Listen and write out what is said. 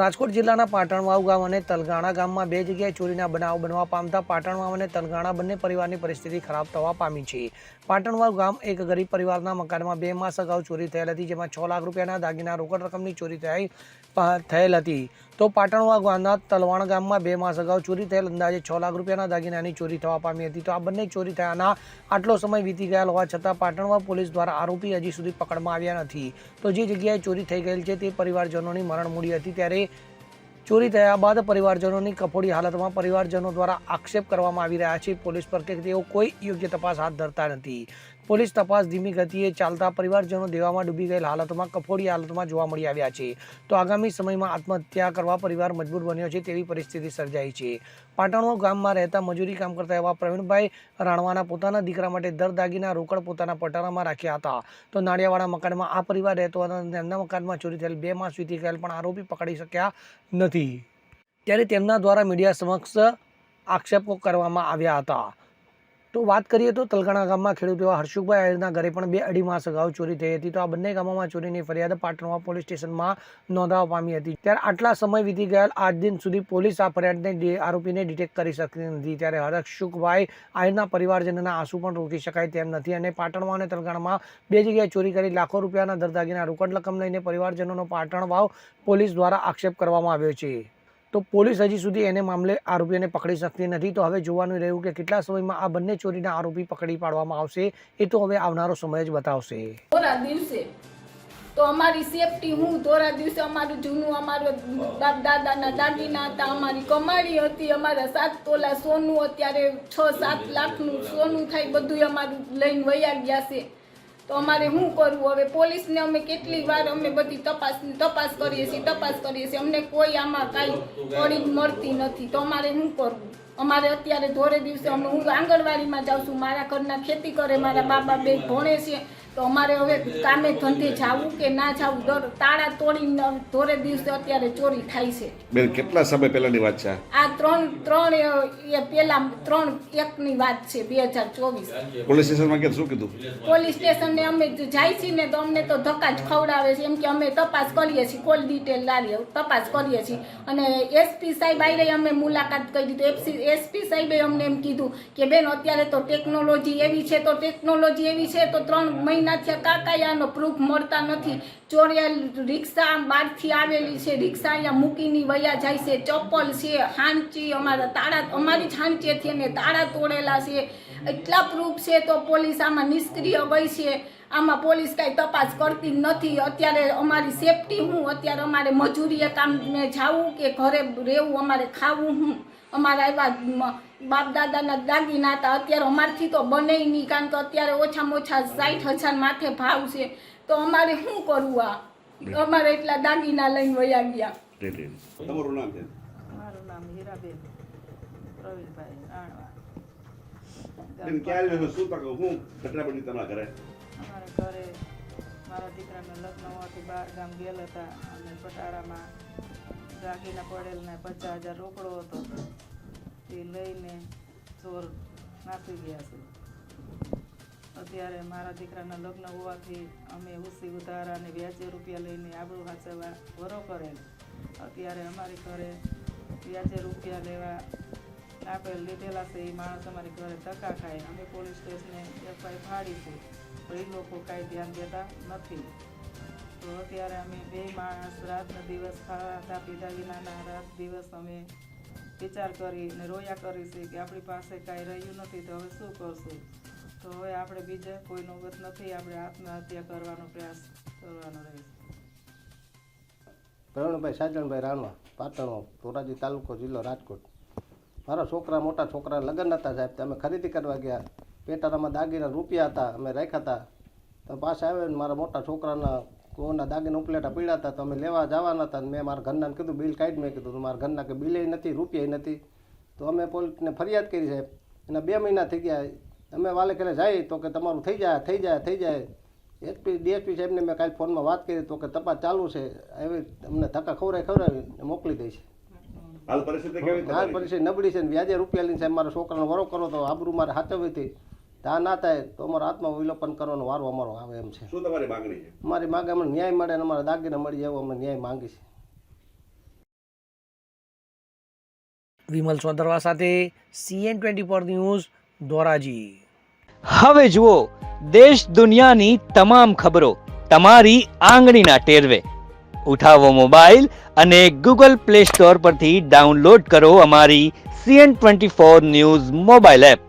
રાજકોટ જિલ્લાના પાટણવાવ ગામ અને તલગાણા ગામમાં બે જગ્યાએ ચોરીના બનાવ બનવા પામતા પાટણવાવ અને તલગાણા બંને પરિવારની પરિસ્થિતિ ખરાબ થવા પામી છે. પાટણવાવ ગામ એક ગરીબ પરિવારના મકાનમાં બે માસ અગાઉ ચોરી થયેલ હતી, જેમાં છ લાખ રૂપિયાના દાગીના રોકડ રકમની ચોરી થઈ થયેલ હતી. તો પાટણવાવ ગામના તલવાણ ગામમાં બે માસ અગાઉ ચોરી થયેલ, અંદાજે છ લાખ રૂપિયાના દાગીનાની ચોરી થવા પામી હતી. તો આ બંને ચોરી થયાના આટલો સમય વીતી ગયેલ હોવા છતાં પાટણવાવ પોલીસ દ્વારા આરોપી હજી સુધી પકડમાં આવ્યા નથી. તો જે જગ્યાએ ચોરી થઈ ગયેલ છે તે પરિવારજનોની મરણ મૂડી હતી. ત્યારે ચોરી થયા બાદ પરિવારજનોની કફોડી હાલતમાં પરિવારજનો દ્વારા આક્ષેપ કરવામાં આવી રહ્યા છે. પોલીસ પર કે તેઓ કોઈ યોગ્ય તપાસ હાથ ધરતા નથી. પોલીસ તપાસ ધીમી ગતિએ ચાલતા પરિવારજનો દેવામાં ડૂબી ગયેલ હાલતમાં કફોડી હાલતમાં જોવા મળી આવ્યા છે. તો આગામી સમયમાં આત્મહત્યા કરવા પરિવાર મજબૂર બન્યો છે તેવી પરિસ્થિતિ સર્જાઈ છે. પાટણો ગામમાં રહેતા મજૂરી કામ કરતા એવા પ્રવીણભાઈ રાણવાના પોતાના દીકરા માટે દર દાગીના રોકડ પોતાના પટારામાં રાખ્યા હતા. તો નાળિયાવાળા મકાનમાં આ પરિવાર રહેતો હતો તેમના મકાનમાં ચોરી થયેલ બે માસ વીતી ગયેલ પણ આરોપી પકડી શક્યા નથી. ત્યારે તેમના દ્વારા મીડિયા સમક્ષ આક્ષેપો કરવામાં આવ્યા હતા. તો વાત કરીએ તો તલગાણા ગામમાં ખેડૂત એવા હર્ષુભાઈ આયરના ઘરે પણ બે અઢી માસ અગાઉ ચોરી થઈ હતી. તો આ બંને ગામોમાં ચોરીની ફરિયાદ પાટણવા પોલીસ સ્ટેશનમાં નોંધાવવા પામી હતી. ત્યારે આટલા સમય વીતી ગયેલ આજ દિન સુધી પોલીસ આ ફરિયાદને આરોપીને ડિટેક્ટ કરી શકતી નથી. ત્યારે હર્ષુકભાઈ આયરના પરિવારજનોના આંસુ પણ રોકી શકાય તેમ નથી અને પાટણમાં અને તલગાણામાં બે જગ્યાએ ચોરી કરી લાખો રૂપિયાના દરદાગીના રોકડ રકમ લઈને પરિવારજનોનો પાટણ વાવ પોલીસ દ્વારા આક્ષેપ કરવામાં આવ્યો છે. તો પોલીસ હજી સુધી એને મામલે આરોપીને પકડી શકતી નથી. તો હવે જોવાનું રહ્યું કે કેટલા સમયમાં આ બંને ચોરીના આરોપી પકડી પાડવામાં આવશે, એ તો હવે આવનારો સમય જ બતાવશે. તો અમારી સેફટી હું, ધોરા દિવસે અમારું જૂનું, અમારું બાપ દાદાના, દાદીના હતા, અમારી કમાણી હતી, અમારા સાત તોલા સોનું, અત્યારે છ સાત લાખનું સોનું થાય બધું અમારું લઈને વયા ગયા છે. તો અમારે શું કરવું? હવે પોલીસને અમે કેટલી વાર અમે બધી તપાસ તપાસ કરીએ છીએ, તપાસ કરીએ છીએ. અમને કોઈ આમાં કાંઈ અડી મળતી નથી. તો અમારે શું કરવું? અમારે અત્યારે ધોરે દિવસે અમે હું આંગણવાડીમાં જાઉં છું. મારા ઘરના ખેતી કરે, મારા બાબા બે ભણે છે. તો અમારે હવે કામે ધંધે જાવું કે ના જાવું? દર તાળા તોડીને ધોરે દિવસે અત્યારે ચોરી થાય છે. બેન કેટલા સમય પહેલાની વાત છે? આ? ત્રણ ત્રણ એ- પેલા ત્રણ એકની વાત છે બે હજાર ચોવીસ. પોલીસ સ્ટેશનમાં કે શું કીધું? પોલીસ સ્ટેશને અમે જાય છીએ ને તો અમને તો ધક્કા જ ખવડાવે છે. એમ કે અમે તપાસ કરીએ છીએ કોલ ડિટેલ લાવીએ. તપાસ કરીએ છીએ. અને એસપી સાહેબ આવીને અમે મુલાકાત કરી તો એસપી એસપી સાહેબે અમને એમ કીધું કે બેન અત્યારે તો ટેકનોલોજી એવી છે તો ટેકનોલોજી એવી છે તો ત્રણ મહિના થયા કાકા આનો પ્રૂફ મળતા નથી. ચોર્યા રિક્ષા બહારથી આવેલી છે. રિક્ષા અહીંયા મૂકીને વયા જાય છે. ચપ્પલ છે, હાંચી, અમારા તાળા, અમારી જ હાંચીએથી અને તાળા તોડેલા છે. એટલા પ્રૂફ છે તો પોલીસ આમાં નિષ્ક્રિય હોય છે. આમાં પોલીસ કાંઈ તપાસ કરતી નથી. અત્યારે અમારી સેફટી હું, અત્યારે અમારે મજૂરીએ કામ જાવું કે ઘરે રહેવું, અમારે ખાવું હું. અમારા એવા બાપ દાદાના દાગીના હતા. અત્યારે અમારથી તો બને નહીં કારણ કે અત્યારે ઓછામાં ઓછા સાઠ હજાર માથે ભાવ છે. તો અમારે શું કરવું આ? અમારે એટલા દાગીના લઈને વયા ગયા. તમારું નામ છે? મારું નામ હીરાબેન પ્રવીણભાઈ રાણવા. બેન ક્યાં રહ્યો શું તક હું ઘટના બની તમારા ઘરે? અમારા ઘરે મારા દીકરાના લગ્ન હોવાથી બહાર ગામ ગયેલા હતા અને પટારામાં દાગીના પડેલ ને પચાસ હજાર રોકડો હતો. તે લઈને ચોર નાસી ગયા છે. અત્યારે મારા દીકરાના લગ્ન હોવાથી અમે ઉસી ઉધારા અને વ્યાજે રૂપિયા લઈને આબરૂ હાચવવા વરો કરેલ અત્યારે અમારી ઘરે વ્યાજે રૂપિયા લેવા આપેલ લીધેલા છે. એ માણસ અમારી ઘરે ધક્કા ખાય. અમે પોલીસ સ્ટેશને એફઆઈ ફાડી છે. તો એ લોકો કાંઈ ધ્યાન દેતા નથી. તો અત્યારે અમે બે માણસ રાતનો દિવસ ખાતા પીધા વિનાના રાત દિવસ અમે વિચાર કરી અને રોયા કરી છે કે આપણી પાસે કાંઈ રહ્યું નથી તો હવે શું કરશું? તો હવે આપણે બીજે કોઈ નોબત નથી, આપણે આત્મહત્યા કરવાનો પ્રયાસ કરવાનો રહેશે. પ્રવીણભાઈ સાજણભાઈ રાણવા પાટણો ધોરાજી તાલુકો જિલ્લો રાજકોટ. મારા છોકરા મોટા છોકરા લગ્ન હતા સાહેબ અમે ખરીદી કરવા ગયા. પેટારામાં દાગીના રૂપિયા હતા, અમે રાખ્યા હતા. તો પાછા આવ્યા ને મારા મોટા છોકરાના કોના દાગીના ઉપલેટા પીડા હતા તો અમે લેવા જવાના હતા અને મેં મારા ઘરનાને કીધું બિલ કાઢી મેં કીધું. મારા ઘરના કે બિલે નથી રૂપિયા નથી. તો અમે પોલીસને ફરિયાદ કરી સાહેબ. એના બે મહિના થઈ ગયા. અમે વાલે ખેલે જાય તો કે તમારું થઈ જાય થઈ જાય થઈ જાય. એસપી ડીએસપી સાહેબને મેં કાલે ફોનમાં વાત કરી તો કે તપાસ ચાલુ છે. એવી અમને ધક્કા ખવડાવી ખવડાવી મોકલી દઈશ હાલ પરિસ્થિતિ હાલ પરિસ્થિતિ નબળી છે ને વ્યાજે રૂપિયા લઈને સાહેબ મારા છોકરાનો વરો કરો તો આબરૂ મારે હાચવવી હતી. ત્યાં ના થાય તો અમારો આત્મવિલોપન કરવાનો વારો અમારો આવે એમ છે. શું તમારી માંગણી છે? અમારી માંગ અમને ન્યાય મળે અને અમારા દાગીને મળી જાય એવો અમે ન્યાય માંગી છે. વિમલ સોંદરવા સાથે CN twenty four news Dhoraji. હવે જુઓ દેશ દુનિયાની તમામ ખબરો તમારી આંગળીના ટેરવે. ઉઠાવો મોબાઈલ અને ગૂગલ પ્લે સ્ટોર પરથી ડાઉનલોડ કરો અમારી CN twenty four news mobile app.